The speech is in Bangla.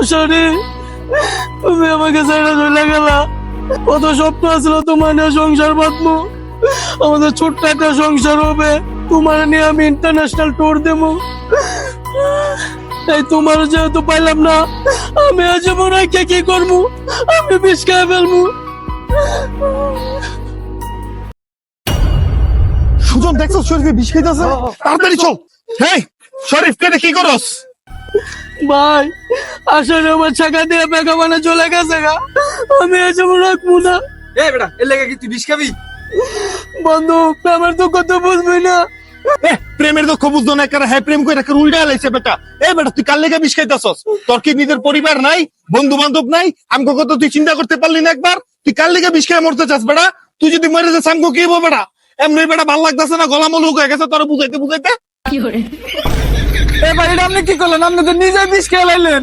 আসরে তুমি আমাকে ছেড়ে চলে গেলা। কত স্বপ্ন আছিল তোমার নিয়ে সংসার বাঁধবো। আমাদের ছোট্ট একটা সংসার হবে তোমার নিয়ে আমি ইন্টারন্যাশনাল ট্যুর দেবো। এই তোমার যেহেতু পাইলাম না আমি আজ মনে হয় কি করব? আমি বিষ খেয়ে ফেলব। সুজন দেখছ শরীফে বিষ খাইতেছে? তাড়াতাড়ি চল। হেই শরীফ কেটে কি করস? ভাই আসলে আমার ছাকা দিয়ে বেগা মানে চলে গেছে গা। আমি আজ রাখব না। এ বেটা এর লেগে কি তুই বিষ খাবি? বন্ধু আমার তো বুঝবি না। এ প্রেমের দুঃখ বুঝতো না কারণ হ্যাঁ প্রেম করে উল্টা লাইছে বেটা। এ বেটা তুই কাল লেগে বিষ খাইতেছস? তোর কি নিজের পরিবার নাই? বন্ধু বান্ধব নাই? আমগো কত তুই চিন্তা করতে পারলি না একবার? তুই কাল লেগে বিষ খাই মরতে চাস বেটা? তুই যদি মরে যাস আমগো কি হব বেটা? এমনি বেটা ভালো লাগতেছে না গলা মলুক হয়ে গেছে তোর বুঝাইতে বুঝাইতে। এবার বাড়িটা আপনি কি করলেন? আপনি তো নিজে বিষ খেলাইলেন